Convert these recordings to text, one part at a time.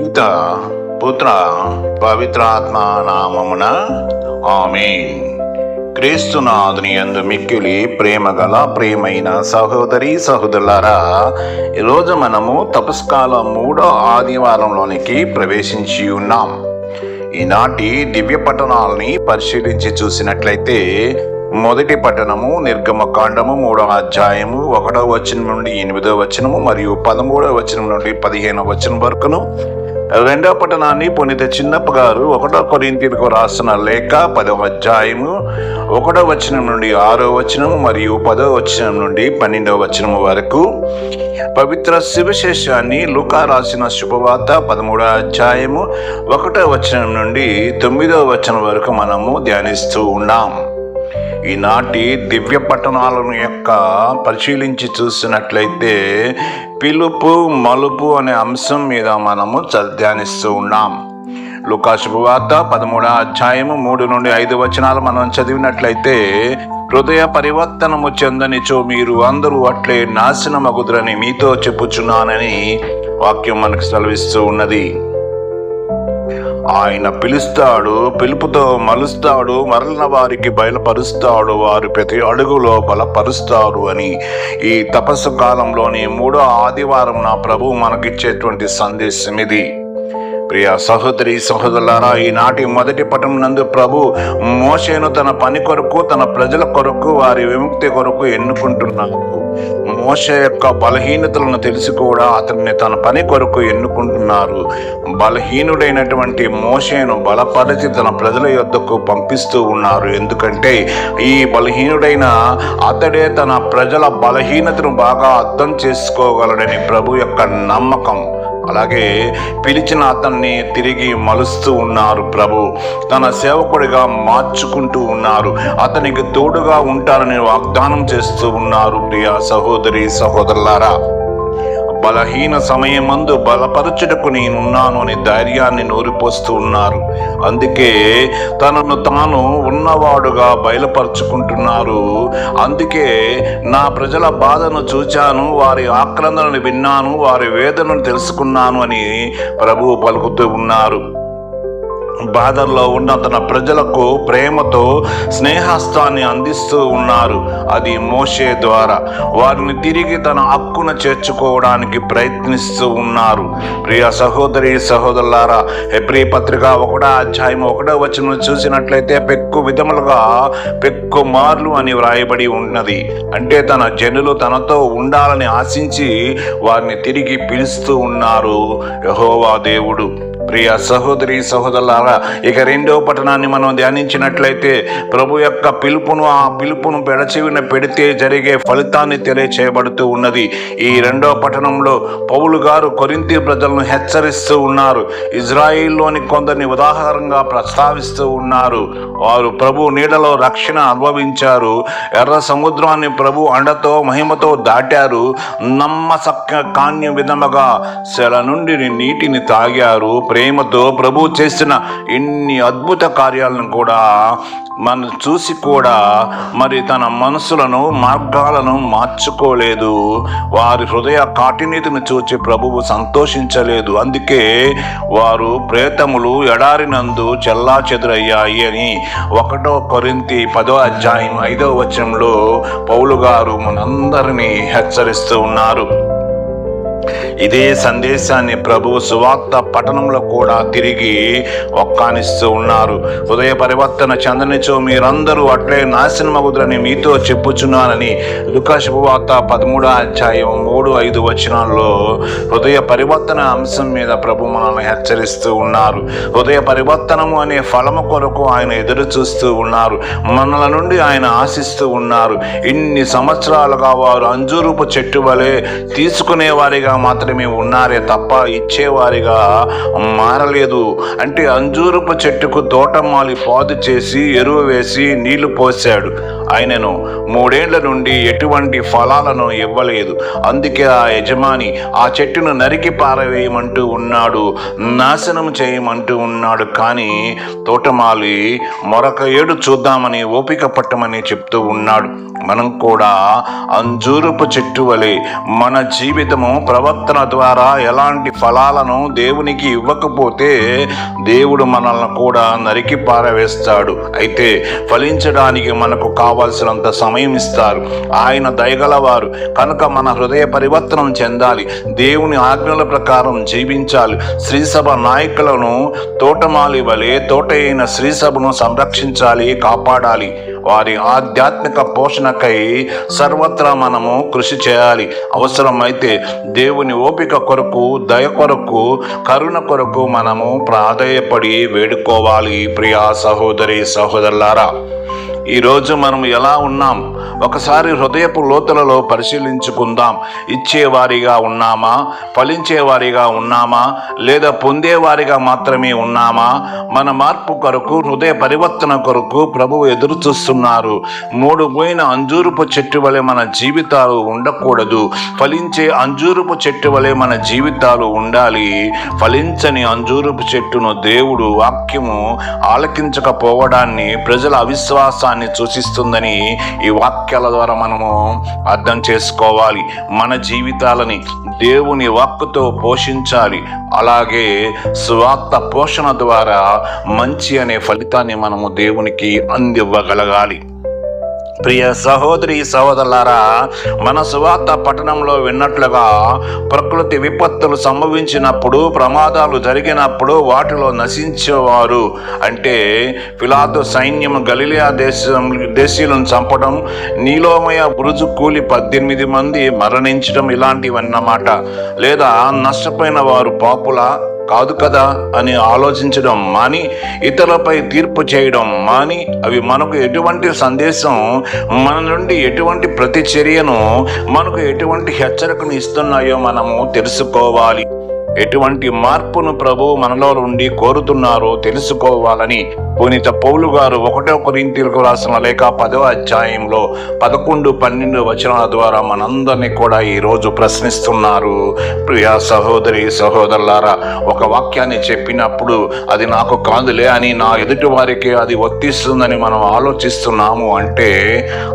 పిత పుత్ర పవిత్రాత్మ నామమున. ఆమె క్రీస్తునాథుని యందు మిక్కిలి ప్రేమ గల ప్రేమైన సహోదరి సహోదరులారా ఈరోజు మనము తపస్కాల మూడో ఆదివారంలోనికి ప్రవేశించి ఉన్నాం. ఈనాటి దివ్య పట్టణాలని పరిశీలించి చూసినట్లయితే మొదటి పట్టణము నిర్గమ కాండము మూడవ అధ్యాయము ఒకటో వచనం నుండి ఎనిమిదో వచనము మరియు పదమూడవ వచనం నుండి పదిహేనవ వచనం వరకును రెండవ పట్టణాన్ని పునీత చిన్నప్ప గారు ఒకటో కొరింతీలకు రాసిన లేఖ పదవ అధ్యాయము ఒకటో వచనం నుండి ఆరో వచనము మరియు పదో వచనం నుండి పన్నెండవ వచనము వరకు. పవిత్ర శివశేషాన్ని లుకా రాసిన శుభవార్త పదమూడవ అధ్యాయము ఒకటో వచనం నుండి తొమ్మిదవ వచనం వరకు మనము ధ్యానిస్తూ ఉన్నాం. ఈనాటి దివ్య పట్టణాలను యొక్క పరిశీలించి చూసినట్లయితే పిలుపు మలుపు అనే అంశం మీద మనము ధ్యానిస్తూ ఉన్నాం. లుకాశుభవార్త పదమూడు అధ్యాయము మూడు నుండి ఐదు వచనాలు మనం చదివినట్లయితే హృదయ పరివర్తనము చెందనిచో మీరు అందరూ అట్లే నాశనమగుదురని మీతో చెప్పుచున్నానని వాక్యం మనకు సెలవిస్తూ ఉన్నది. ఆయన పిలుస్తాడు పిలుపుతో మలుస్తాడు మరలిన వారికి బయలుపరుస్తాడు వారు ప్రతి అడుగులో బలపరుస్తారు అని. ఈ తపస్సు కాలంలోని మూడో ఆదివారం నా ప్రభు మనకిచ్చేటువంటి సందేశం ఇది. ప్రియ సహోదరి సహోదరులారా ఈనాటి మొదటి పటం నందు ప్రభు మోషేను తన పని కొరకు తన ప్రజల కొరకు వారి విముక్తి కొరకు ఎన్నుకుంటున్నారు మోష యొక్క బలహీనతలను తెలిసి కూడా అతన్ని తన పని కొరకు ఎన్నుకుంటున్నారు. బలహీనుడైనటువంటి మోషేను బలపరిచి తన ప్రజల యొద్దకు పంపిస్తూ ఉన్నారు. ఎందుకంటే ఈ బలహీనుడైన అతడే తన ప్రజల బలహీనతను బాగా అర్థం చేసుకోగలడని ప్రభు యొక్క నమ్మకం. అలాగే పిలిచిన అతన్ని తిరిగి మలుస్తూ ఉన్నారు ప్రభు. తన సేవకుడిగా మార్చుకుంటూ ఉన్నారు. అతనికి తోడుగా ఉంటారని వాగ్దానం చేస్తూ ఉన్నారు ప్రియ సహోదరి సహోదరులారా. బలహీన సమయమందు బలపరచుటకు నేనున్నాను అనే ధైర్యాన్ని నూరిపోస్తూ ఉన్నారు. అందుకే తనను తాను ఉన్నవాడుగా బయలుపరుచుకుంటున్నారు. అందుకే నా ప్రజల బాధను చూచాను వారి ఆక్రందనను విన్నాను వారి వేదనను తెలుసుకున్నాను అని ప్రభువు పలుకుతూ ఉన్నారు. బాధల్లో ఉన్న తన ప్రజలకు ప్రేమతో స్నేహస్థాన్ని అందిస్తూ ఉన్నారు. అది మోషే ద్వారా. వారిని తిరిగి తన హక్కున చేర్చుకోవడానికి ప్రయత్నిస్తూ ఉన్నారు. ప్రియ సహోదరి సహోదరులారా హెబ్రీ పత్రిక ఒకటో అధ్యాయం ఒకటో వచనం చూసినట్లయితే పెక్కు విధములుగా పెక్కు మార్లు అని వ్రాయబడి ఉన్నది. అంటే తన జనులు తనతో ఉండాలని ఆశించి వారిని తిరిగి పిలుస్తూ ఉన్నారు యహోవా దేవుడు. ప్రియ సహోదరి సహోదరులారా ఇక రెండో పట్టణాన్ని మనం ధ్యానించినట్లయితే ప్రభు యొక్క పిలుపును ఆ పిలుపును పెడచివిన పెడితే జరిగే ఫలితాన్ని తెలియచేయబడుతూ ఉన్నది. ఈ రెండో పట్టణంలో పౌలు గారు కొరింతి ప్రజలను హెచ్చరిస్తూ ఉన్నారు. ఇజ్రాయిల్లోని కొందరిని ఉదాహరణగా ప్రస్తావిస్తూ ఉన్నారు. వారు ప్రభు నీడలో రక్షణ అనుభవించారు. ఎర్ర సముద్రాన్ని ప్రభు అండతో మహిమతో దాటారు. నమ్మసక్క కాన్య విధముగా శల నుండి నీటిని తాగారు. ప్రేమతో ప్రభు చేసిన ఇన్ని అద్భుత కార్యాలను కూడా మనం చూసి కూడా మరి తన మనసులను మార్గాలను మార్చుకోలేదు. వారి హృదయ కాఠినీతిని చూచి ప్రభువు సంతోషించలేదు. అందుకే వారు ప్రేతములు ఎడారినందు చెల్లా చెదురయ్యాయి అని ఒకటో కొరింతి పదో అధ్యాయం ఐదో వచనంలో పౌలు గారు మనందరినీ హెచ్చరిస్తూ ఉన్నారు. ఇదే సందేశాన్ని ప్రభు సువార్త పట్టణంలో కూడా తిరిగి ఒక్కానిస్తూ ఉన్నారు. హృదయ పరివర్తన చెందనిచో మీరందరూ అట్లే నాశనమగుదరని మీతో చెప్పుచున్నానని లుకా శుభవార్త పదమూడో అధ్యాయం మూడు ఐదు వచనాల్లో హృదయ పరివర్తన అంశం మీద ప్రభు మనల్ని హెచ్చరిస్తూ ఉన్నారు. హృదయ పరివర్తనము అనే ఫలము కొరకు ఆయన ఎదురు చూస్తూ ఉన్నారు. మనల నుండి ఆయన ఆశిస్తూ ఉన్నారు. ఇన్ని సంవత్సరాలుగా వారు అంజూరుపు చెట్టు వలె తీసుకునే వారిగా మాత్రమే ఉన్నారే తప్ప ఇచ్చేవారిగా మారలేదు. అంటే అంజూరపు చెట్టుకు తోటమాలి పాదు చేసి ఎరువు వేసి నీళ్ళు పోశాడు. ఆయనను మూడేళ్ళ నుండి ఎటువంటి ఫలాలను ఇవ్వలేదు. అందుకే ఆ యజమాని ఆ చెట్టును నరికి పారవేయమంటూ ఉన్నాడు నాశనం చేయమంటూ ఉన్నాడు. కానీ తోటమాలి మరొక ఏడు చూద్దామని ఓపిక పట్టమని చెప్తూ ఉన్నాడు. మనం కూడా అంజూరపు చెట్టు వలె మన జీవితము ప్రవర్తన ద్వారా ఎలాంటి ఫలాలను దేవునికి ఇవ్వకపోతే దేవుడు మనల్ని కూడా నరికి పారవేస్తాడు. అయితే ఫలించడానికి మనకు కావాల్సినంత సమయం ఇస్తారు. ఆయన దయగలవారు. కనుక మన హృదయ పరివర్తనం చెందాలి. దేవుని ఆజ్ఞల ప్రకారం జీవించాలి. శ్రీసభ నాయకులను తోటమాలి వలె తోట అయిన శ్రీసభను సంరక్షించాలి కాపాడాలి. వారి ఆధ్యాత్మిక పోషణకై సర్వత్రా మనము కృషి చేయాలి. అవసరమైతే దేవుని ఓపిక కొరకు దయ కొరకు కరుణ కొరకు మనము ప్రాధేయపడి వేడుకోవాలి. ప్రియా సహోదరి సహోదరులారా ఈరోజు మనం ఎలా ఉన్నాం? ఒకసారి హృదయపు లోతులలో పరిశీలించుకుందాం. ఇచ్చేవారిగా ఉన్నామా? ఫలించేవారిగా ఉన్నామా? లేదా పొందేవారిగా మాత్రమే ఉన్నామా? మన మార్పు కొరకు హృదయ పరివర్తన కొరకు ప్రభువు ఎదురు చూస్తున్నారు మూడు పోయిన అంజూరుపు చెట్టు వలె మన జీవితాలు ఉండకూడదు. ఫలించే అంజూరుపు చెట్టు వలె మన జీవితాలు ఉండాలి. ఫలించని అంజూరుపు చెట్టును దేవుడు వాక్యము ఆలకించకపోవడాన్ని ప్రజల అవిశ్వాసాన్ని సూచిస్తుందని ఈ వాక్యం వాక్యాల ద్వారా మనము అర్థం చేసుకోవాలి. మన జీవితాలని దేవుని వాక్కుతో పోషించాలి. అలాగే స్వార్థ పోషణ ద్వారా మంచి అనే ఫలితాన్ని మనము దేవునికి అందివ్వగలగాలి. ప్రియ సహోదరి సహోదరులారా మన సువార్త పట్టణంలో విన్నట్లుగా ప్రకృతి విపత్తులు సంభవించినప్పుడు ప్రమాదాలు జరిగినప్పుడు వాటిలో నశించేవారు అంటే ఫిలాదు సైన్యం గలిలియా దేశం దేశీయులను చంపడం నీలోమయ బురుజు కూలి పద్దెనిమిది మంది మరణించడం ఇలాంటివన్నమాట. లేదా నష్టపోయిన వారు పాపుల? కాదు కదా అని ఆలోచించడం మాని ఇతరులపై తీర్పు చేయడం మాని అవి మనకు ఎటువంటి సందేశం మన నుండి ఎటువంటి ప్రతిచర్యను మనకు ఎటువంటి హెచ్చరికను ఇస్తున్నాయో మనము తెలుసుకోవాలి. ఎటువంటి మార్పును ప్రభు మనలో నుండి కోరుతున్నారో తెలుసుకోవాలని పునీత పౌలు గారు ఒకటో కొరింతీలకు రాసిన లేక పదవ అధ్యాయంలో పదకొండు పన్నెండు వచనాల ద్వారా మనందరినీ కూడా ఈరోజు ప్రశ్నిస్తున్నారు. ప్రియా సహోదరి సహోదరులారా ఒక వాక్యాన్ని చెప్పినప్పుడు అది నాకు కాదులే అని నా ఎదుటి వారికి అది వర్తిస్తుందని మనం ఆలోచిస్తున్నాము అంటే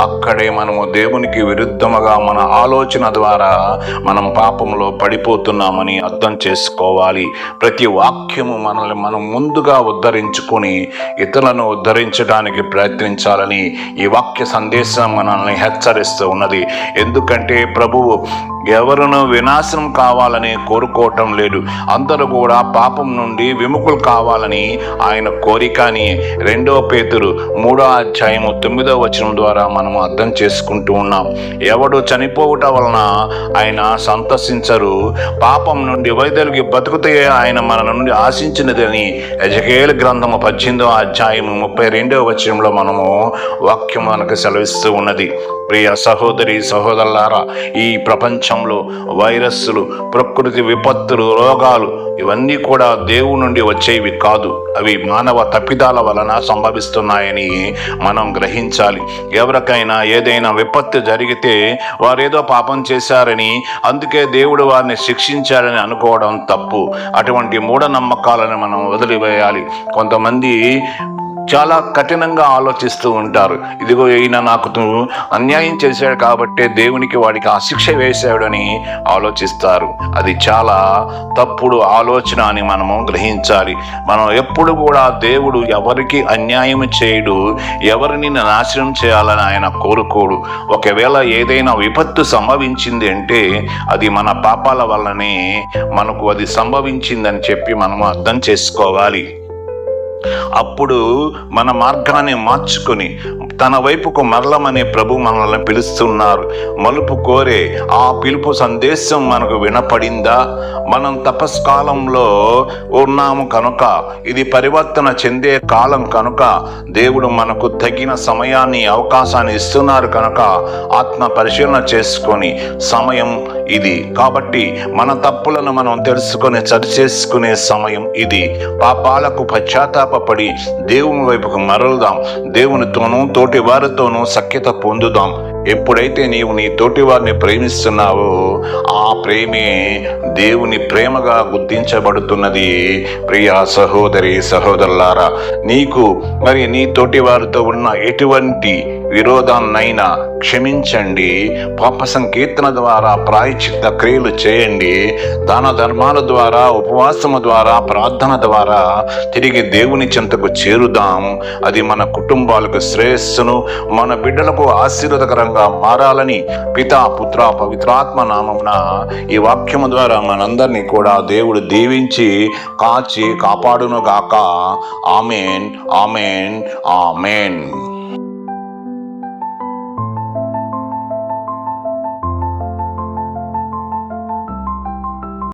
అక్కడే మనము దేవునికి విరుద్ధముగా మన ఆలోచన ద్వారా మనం పాపంలో పడిపోతున్నామని అర్థం చేసుకోవాలి. ప్రతి వాక్యము మనల్ని మనం ముందుగా ఉద్ధరించుకొని ఇతరులను ఉద్ధరించడానికి ప్రయత్నించాలని ఈ వాక్య సందేశం మనల్ని హెచ్చరిస్తూ ఉన్నది. ఎందుకంటే ప్రభువు ఎవరును వినాశనం కావాలని కోరుకోవటం లేదు. అందరూ కూడా పాపం నుండి విముఖులు కావాలని ఆయన కోరికని రెండో పేతురు మూడో అధ్యాయము తొమ్మిదో వచనం ద్వారా మనం అర్థం చేసుకుంటూ ఉన్నాం. ఎవడు చనిపోవుట వలన ఆయన సంతసించరు. పాపం నుండి వైదొలిగి బతుకుతే ఆయన మన నుండి ఆశించినదని యజకేల గ్రంథము పద్దెనిమిదో అధ్యాయము ముప్పై రెండవ వచనంలో మనము వాక్యం మనకు సెలవిస్తూ ఉన్నది. ప్రియ సహోదరి సహోదరులారా ఈ ప్రపంచ ప్రపంచంలో వైరస్లు ప్రకృతి విపత్తులు రోగాలు ఇవన్నీ కూడా దేవుడి నుండి వచ్చేవి కాదు. అవి మానవ తప్పిదాల వలన సంభవిస్తున్నాయని మనం గ్రహించాలి. ఎవరికైనా ఏదైనా విపత్తు జరిగితే వారేదో పాపం చేశారని అందుకే దేవుడు వారిని శిక్షించారని అనుకోవడం తప్పు. అటువంటి మూఢనమ్మకాలను మనం వదిలివేయాలి. కొంతమంది చాలా కఠినంగా ఆలోచిస్తూ ఉంటారు. ఇదిగో ఈయన నాకు అన్యాయం చేశాడు కాబట్టే దేవునికి వాడికి ఆ శిక్ష వేశాడని ఆలోచిస్తారు. అది చాలా తప్పుడు ఆలోచన అని మనము గ్రహించాలి. మనం ఎప్పుడు కూడా దేవుడు ఎవరికి అన్యాయం చేయడు ఎవరిని నాశనం చేయాలని ఆయన కోరుకోడు. ఒకవేళ ఏదైనా విపత్తు సంభవించింది అంటే అది మన పాపాల వల్లనే మనకు అది సంభవించిందని చెప్పి మనము అర్థం చేసుకోవాలి. అప్పుడు మన మార్గాన్ని మార్చుకొని తన వైపుకు మరలమని ప్రభు మనల్ని పిలుస్తున్నారు. మలుపు కోరే ఆ పిలుపు సందేశం మనకు వినపడిందా? మనం తపస్కాలంలో ఉన్నాము కనుక ఇది పరివర్తన చెందే కాలం కనుక దేవుడు మనకు తగిన సమయాన్ని అవకాశాన్ని ఇస్తున్నారు కనుక ఆత్మ పరిశీలన చేసుకొని సమయం ఇది. కాబట్టి మన తప్పులను మనం తెలుసుకొని సరిచేసుకునే సమయం ఇది. పాపాలకు పశ్చాత్తాపడి దేవుని వైపుకు మరలుదాం. దేవునితోనూ తోటి వారితోనూ సఖ్యత పొందుదాం. ఎప్పుడైతే నీవు నీ తోటి వారిని ప్రేమిస్తున్నావో ఆ ప్రేమే దేవుని ప్రేమగా గుర్తించబడుతున్నది. ప్రియా సహోదరి సహోదరులారా నీకు మరి నీ తోటి వారితో ఉన్న ఎటువంటి విరోధాన్నైనా క్షమించండి పాప సంకీర్తన ద్వారా ప్రాయచిత్త క్రియలు చేయండి దాన ధర్మాల ద్వారా ఉపవాసము ద్వారా ప్రార్థన ద్వారా తిరిగి దేవుని చెంతకు చేరుదాం. అది మన కుటుంబాలకు శ్రేయస్సును మన బిడ్డలకు ఆశీర్వదకరంగా మారాలని పితా పుత్ర పవిత్రాత్మ నామమున ఈ వాక్యము ద్వారా మనందరినీ కూడా దేవుడు దీవించి కాచి కాపాడును గాక ఆమెన్ ఆమెన్ ఆమెన్.